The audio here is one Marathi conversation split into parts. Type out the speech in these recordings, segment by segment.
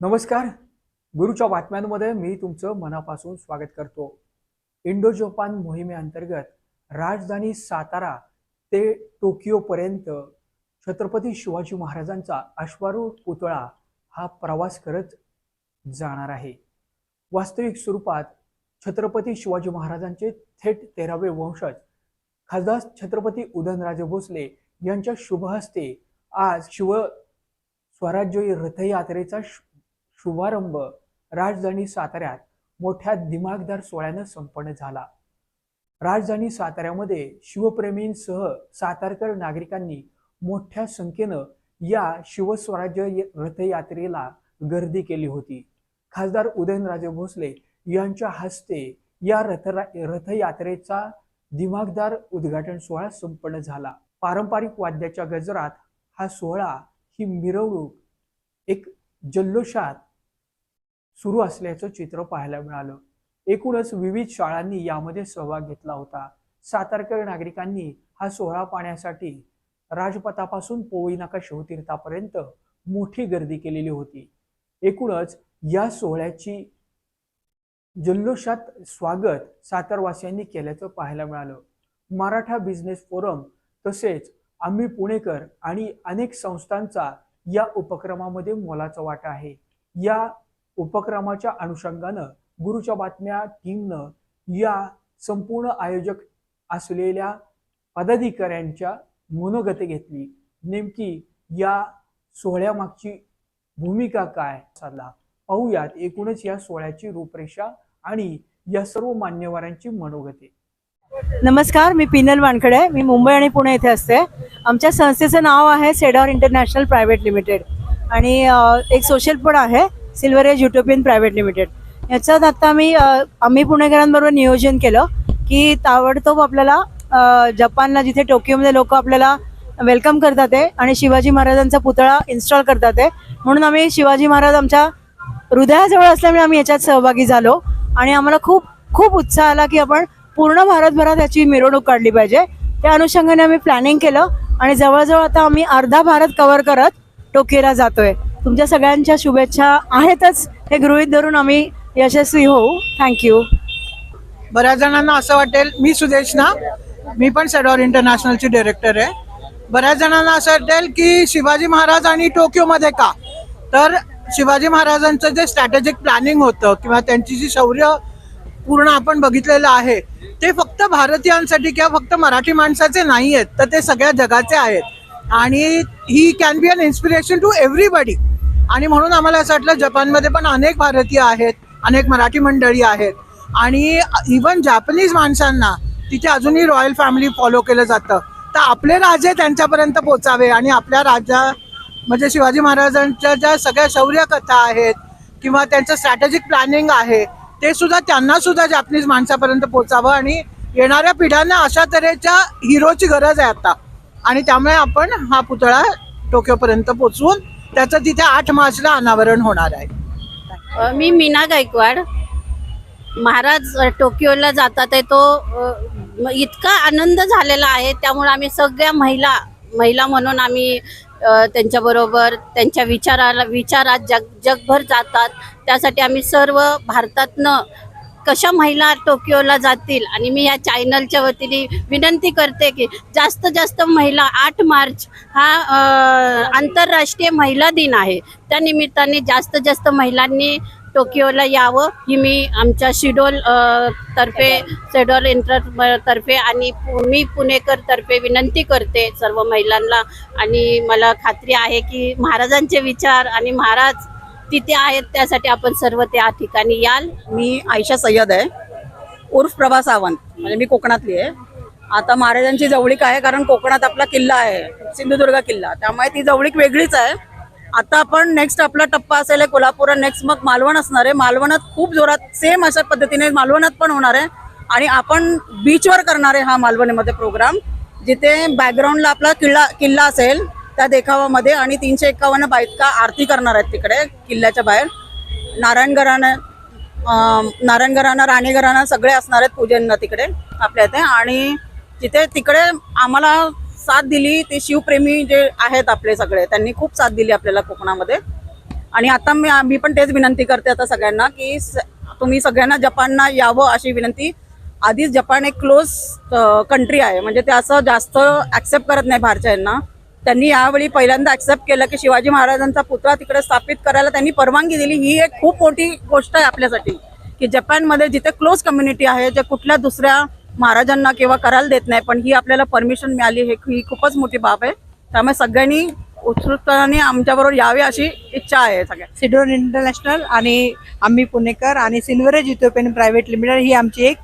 नमस्कार. गुरुच्या बातम्यांमध्ये मी तुमचं मनापासून स्वागत करतो. इंडो जपान मोहिमेअंतर्गत राजधानी सातारा ते टोकियोपर्यंत छत्रपती शिवाजी महाराजांचा अश्वारूढ पुतळा हा प्रवास करत जाणार आहे. वास्तविक स्वरूपात छत्रपती शिवाजी महाराजांचे थेट तेरावे वंशज खासदार छत्रपती उदयनराजे भोसले यांच्या शुभहस्ते आज शिव स्वराज्य रथयात्रेचा शुभारंभ. राजधानी साताऱ्यात मोठ्या दिमागदार सोहळ्यानं संपन्न झाला. राजधानी साताऱ्यामध्ये शिवप्रेमींसह सातारकर नागरिकांनी मोठ्या संख्येनं या शिवस्वराज्य रथयात्रेला गर्दी केली होती. खासदार उदयनराजे भोसले यांच्या हस्ते या रथ रथयात्रेचा दिमागदार उद्घाटन सोहळा संपन्न झाला. पारंपरिक वाद्याच्या गजरात हा सोहळा ही मिरवणूक एक जल्लोषात सुरू असल्याचं चित्र पाहायला मिळालं. एकूणच विविध शाळांनी यामध्ये सहभाग घेतला होता. सातारकर नागरिकांनी हा सोहळा पाहण्यासाठी राजपथापासून पोवई नाका शिवतीर्थापर्यंत मोठी गर्दी केलेली होती. एकूणच या सोहळ्याची जल्लोषात स्वागत सातारवासियांनी केल्याचं पाहायला मिळालं. मराठा बिझनेस फोरम तसेच आम्ही पुणेकर आणि अनेक संस्थांचा या उपक्रमामध्ये मोलाचा वाटा आहे. या उपक्रमाच्या अनुषंगानं गुरुच्या बातम्या टीमनं या संपूर्ण आयोजक असलेल्या पदाधिकाऱ्यांच्या मनोगत घेतली. नेमकी या सोहळ्यामागची भूमिका काय? साधला पाहूयात एकूणच या सोहळ्याची रूपरेषा आणि या सर्व मान्यवरांची मनोगते. नमस्कार मी पिनल वानखडे. मी मुंबई आणि पुणे येथे असते. आमच्या संस्थेचं नाव आहे सेडॉर इंटरनॅशनल प्रायव्हेट लिमिटेड. आणि एक सोशल पण आहे. Silver age Utopian private limited. याच्यात आता आम्ही आम्ही पुणेकरांबरोबर नियोजन केलं की ताबडतोब आपल्याला जपानला जिथे टोकियोमध्ये लोक आपल्याला वेलकम करतात आहे आणि शिवाजी महाराजांचा पुतळा इन्स्टॉल करतात आहे म्हणून आम्ही शिवाजी महाराज आमच्या हृदयाजवळ असल्यामुळे आम्ही याच्यात सहभागी झालो आणि आम्हाला खूप खूप उत्साह आला की आपण पूर्ण भारतभरात याची मिरवणूक काढली पाहिजे. त्या अनुषंगाने आम्ही प्लॅनिंग केलं आणि जवळजवळ आता आम्ही अर्धा भारत कव्हर करत टोकियोला जातोय. तुमच्या सगळ्यांच्या शुभेच्छा आहेतच. हे गृहित धरून आम्ही यशस्वी होऊ. थँक्यू बऱ्याच जणांना असं वाटेल मी सुदेश ना मी पण सेडॉर इंटरनॅशनलची डिरेक्टर आहे. बऱ्याच जणांना असं वाटेल की शिवाजी महाराज आणि टोकियोमध्ये का? तर शिवाजी महाराजांचं जे स्ट्रॅटेजिक प्लॅनिंग होतं किंवा त्यांची जी शौर्य पूर्ण आपण बघितलेलं आहे ते फक्त भारतीयांसाठी किंवा फक्त मराठी माणसाचे नाही आहेत तर ते सगळ्या जगाचे आहेत. आणि ही can be an inspiration to everybody आणि म्हणून आम्हाला असं वाटलं जपानमध्ये पण अनेक भारतीय आहेत अनेक मराठी मंडळी आहेत. आणि इवन जॅपनीज माणसांना तिथे अजूनही रॉयल फॅमिली फॉलो केलं जातं. तर आपले राजे त्यांच्यापर्यंत पोचावे आणि आपल्या राजा म्हणजे शिवाजी महाराजांच्या ज्या सगळ्या शौर्य कथा आहेत किंवा त्यांचं स्ट्रॅटेजिक प्लॅनिंग आहे ते सुद्धा त्यांना सुद्धा जॅपनीज माणसापर्यंत पोचावं आणि येणाऱ्या पिढ्यांना अशा तऱ्हेच्या हिरोची गरज आहे आता. आणि त्यामुळे आपण हा पुतळा टोक्योपर्यंत पोचवून त्याचं तिथे आठ मार्चला अनावरण होणार आहे. मी मीना गायकवाड. महाराज टोकियोला जातात आहे तो इतका आनंद झालेला आहे. त्यामुळे आम्ही सगळ्या महिला महिला म्हणून आम्ही त्यांच्याबरोबर त्यांच्या विचाराला विचारात जग जगभर जातात. त्यासाठी आम्ही सर्व भारतातनं कशा महिला टोकियोला जातील? आणि मी या चॅनलच्या वतीने विनंती करते की जास्त जास्त महिला आठ मार्च हा आंतरराष्ट्रीय महिला दिन आहे. त्या निमित्ताने जास्त जास्त महिलांनी टोकियोला यावं ही मी आमच्या शिडोल तर्फे शेडोल इंटर तर्फे आणि पु- मी पुणेकर तर्फे विनंती करते सर्व महिलांना. आणि मला खात्री आहे की महाराजांचे विचार आणि महाराज तिथे आहेत त्यासाठी आपण सर्व त्या ठिकाणी याल. मी आयशा सय्यद आहे. उर्फ प्रभा सावंत. म्हणजे मी कोकणातली आहे. आता महाराजांची जवळीक आहे कारण कोकणात आपला किल्ला आहे. सिंधुदुर्ग किल्ला. त्यामुळे ती जवळीक वेगळीच आहे. आता आपण नेक्स्ट आपला टप्पा असेल आहे कोल्हापूर नेक्स्ट मग मालवण असणार आहे. मालवणात खूप जोरात सेम अशा पद्धतीने मालवणात पण होणार आहे. आणि आपण बीचवर करणार आहे हा मालवणीमध्ये प्रोग्राम जिथे बॅकग्राऊंडला आपला किल्ला किल्ला असेल. त्या देखावामध्ये आणि तीनशे एकावन्न बायका आरती करणार आहेत तिकडे किल्ल्याच्या बाहेर. नारायण घराणं अं, नारायण घराणं राणी घराणं सगळे असणार आहेत पूजन तिकडे आपल्या इथे. आणि तिथे तिकडे आम्हाला साथ दिली ते शिवप्रेमी जे आहेत आपले सगळे त्यांनी खूप साथ दिली आपल्याला कोकणामध्ये. आणि आता मी मी पण तेच विनंती करते आता सगळ्यांना की तुम्ही सगळ्यांना जपानना यावं अशी विनंती. आधीच जपान एक क्लोज कंट्री आहे. म्हणजे ते असं जास्त ऍक्सेप्ट करत नाही बाहेरच्यांना. त्यांनी यावेळी पहिल्यांदा ऍक्सेप्ट केलं की शिवाजी महाराजांचा पुतळा तिकडे स्थापित करायला त्यांनी परवानगी दिली. ही एक खूप मोठी गोष्ट आहे आपल्यासाठी की जपानमध्ये जिथे क्लोज कम्युनिटी आहे जे कुठल्या दुसऱ्या महाराजांना किंवा करायला देत नाही पण ही आपल्याला परमिशन मिळाली हे ही खूपच मोठी बाब आहे. त्यामुळे सगळ्यांनी उत्सुकताने आमच्याबरोबर यावे अशी इच्छा आहे सगळ्या सिडोन इंटरनॅशनल आणि आम्ही पुणेकर आणि silver age Utopian private limited ही आमची एक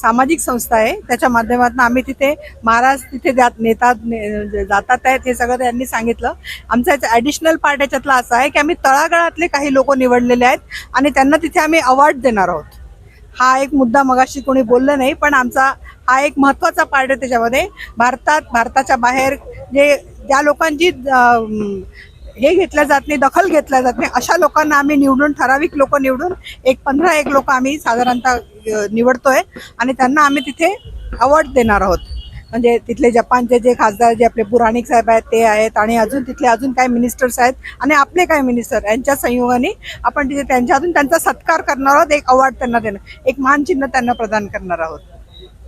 सामाजिक संस्था आहे. त्याच्या माध्यमातून आम्ही तिथे महाराज तिथे जात नेतात ने- जातात आहेत हे सगळं त्यांनी सांगितलं. आमचा ॲडिशनल पार्ट याच्यातला असा आहे की आम्ही तळागाळातले काही लोक निवडलेले आहेत आणि त्यांना तिथे आम्ही अवॉर्ड देणार आहोत. हा एक मुद्दा मगाशी कोणी बोललं नाही पण आमचा हा एक महत्त्वाचा पार्ट आहे त्याच्यामध्ये. भारतात भारताच्या बाहेर जे ज्या लोकांची हे घेतल्या जात नाही दखल घेतल्या जात नाही अशा लोकांना आम्ही निवडून ठराविक लोक निवडून एक पंधरा एक लोक आम्ही साधारणतः निवडतोय आणि त्यांना आम्ही तिथे अवॉर्ड देणार आहोत. म्हणजे तिथले जपानचे जे खासदार जे आपले पुराणिक साहेब आहेत ते आहेत आणि अजून तिथले अजून काही मिनिस्टर्स आहेत आणि आपले काही मिनिस्टर यांच्या संयोगाने आपण तिथे त्यांच्या अजून त्यांचा सत्कार करणार आहोत एक अवॉर्ड त्यांना देणार एक मानचिन्ह त्यांना प्रदान करणार आहोत.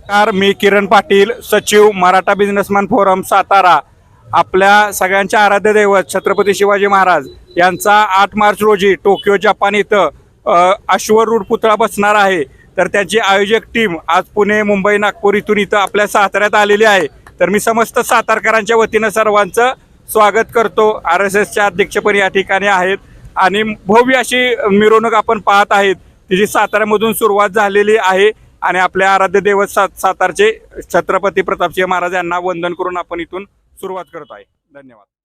नमस्कार मी किरण पाटील सचिव मराठा बिझनेसमॅन फोरम सातारा. आपल्या सगळ्यांच्या आराध्य दैवत छत्रपती शिवाजी महाराज यांचा आठ मार्च रोजी टोकियो जपान इथं अ, अश्वरूढ पुतळा बसणार आहे. तर त्याची आयोजक टीम आज पुणे मुंबई नागपूर इथून इथं आपल्या साताऱ्यात आलेली आहे. तर मी समस्त सातारकरांच्या वतीनं सर्वांचं स्वागत करतो. आर एस एसच्या अध्यक्षपदी या ठिकाणी आहेत. आणि भव्य अशी मिरवणूक आपण पाहत आहेत. तिची साताऱ्यामधून सुरुवात झालेली आहे. आणि आपल्या आराध्य दैवत सात सातारचे छत्रपती प्रतापसिंह महाराज यांना वंदन करून आपण इथून सुरुवात करत आहे. धन्यवाद.